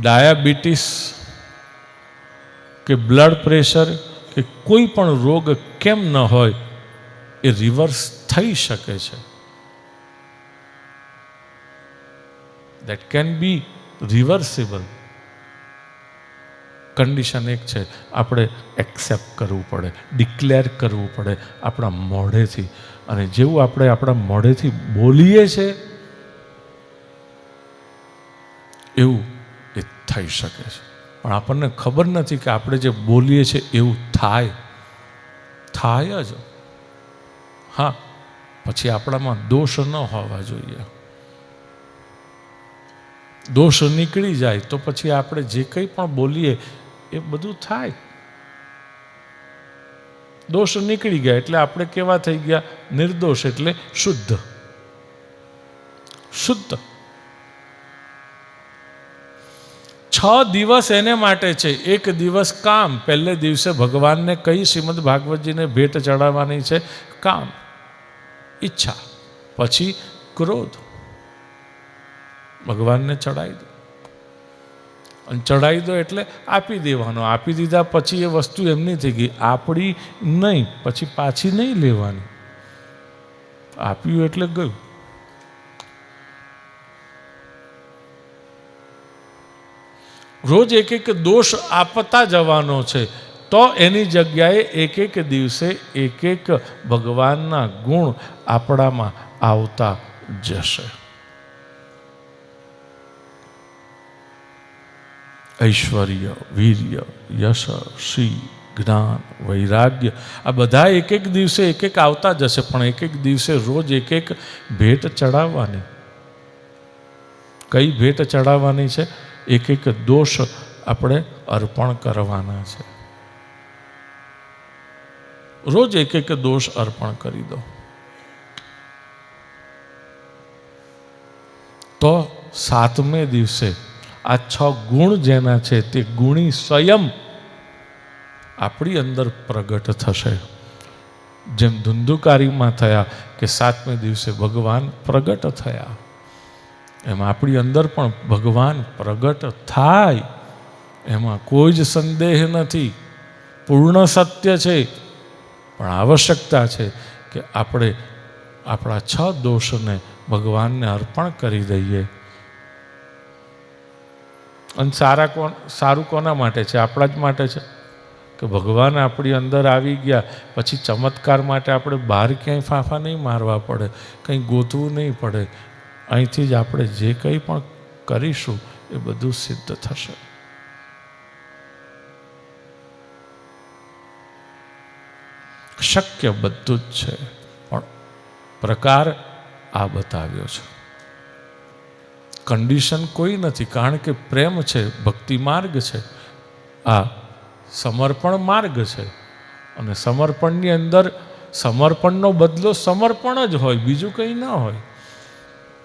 Diabetes કે blood pressure કે કોઈ પણ રોગ કેમ ન હોય એ રિવર્સ થઈ શકે છે. That can be reversible condition એક છે, આપણે એક્સેપ્ટ કરવું પડે ડિક્લેર કરવું પડે આપણા મોઢેથી. અને જેવું આપણે આપણા મોઢેથી બોલીએ છે થઈ શકે છે. પણ આપણને ખબર નથી કે આપણે જે બોલીએ છીએ એવું થાય. થાય જ. હા, પછી આપણામાં દોષ ન હોવા જોઈએ. દોષ નીકળી જાય તો પછી આપણે જે કંઈ પણ બોલીએ એ બધું થાય. દોષ નીકળી ગયા એટલે આપણે કેવા થઈ ગયા? નિર્દોષ એટલે શુદ્ધ. શુદ્ધ. છ દિવસ એને માટે છે. એક દિવસ કામ. પહેલે દિવસે ભગવાનને કઈ શ્રીમદ ભાગવતજીને ભેટ ચડાવવાની છે. કામ. ઈચ્છા. પછી ક્રોધ. ભગવાનને ચડાવી દો. અને ચડાવી દો એટલે આપી દેવાનો. આપી દીધા પછી એ વસ્તુ એમની થઈ ગઈ. આપણી નહીં. પછી પાછી નહીં લેવાની. આપ્યું એટલે ગયું. રોજ એક એક દોષ આપતા જવાનો છે, તો એની જગ્યાએ એક એક દિવસે એક એક ભગવાનના ગુણ આપણામાં આવતા જશે. ઐશ્વર્ય, વીર્ય, યશ શ્રી જ્ઞાન, વૈરાગ્ય, આ બધા એક એક દિવસે એક એક આવતા જશે, પણ એક એક દિવસે રોજ એક એક ભેટ ચડાવવાની. કઈ ભેટ ચડાવવાની છે? એક એક દોષ આપણે અર્પણ કરવાના છે. રોજ એક એક દોષ અર્પણ કરી દો. તો સાતમે દિવસે આ છ ગુણ જેના છે તે ગુણી સ્વયં આપણી અંદર પ્રગટ થશે. જેમ ધુંધુકારીમાં થયા કે સાતમે દિવસે ભગવાન પ્રગટ થયા. એમ આપણી અંદર પણ ભગવાન પ્રગટ થાય. એમાં કોઈ જ સંદેહ નથી. પૂર્ણ સત્ય છે. પણ આવશ્યકતા છે કે આપણે આપણા છ દોષને ભગવાનને અર્પણ કરી દઈએ. અને સારા કોણ, સારું કોના માટે છે? આપણા જ માટે છે? કે ભગવાન આપણી અંદર આવી ગયા, પછી ચમત્કાર માટે આપણે બહાર ક્યાંય ફાંફા નહીં મારવા પડે, કંઈ ગોતવું નહીં પડે. અહીંથી જ આપણે જે કંઈ પણ કરીશું, એ બધું સિદ્ધ થશે. શક્ય બધું જ છે, પણ પ્રકાર આ બતાવ્યો છે. કન્ડિશન કોઈ નથી, કારણ કે પ્રેમ છે, ભક્તિ માર્ગ છે. આ સમર્પણ માર્ગ છે. અને સમર્પણની અંદર સમર્પણનો બદલો સમર્પણ જ હોય, બીજું કંઈ ન હોય.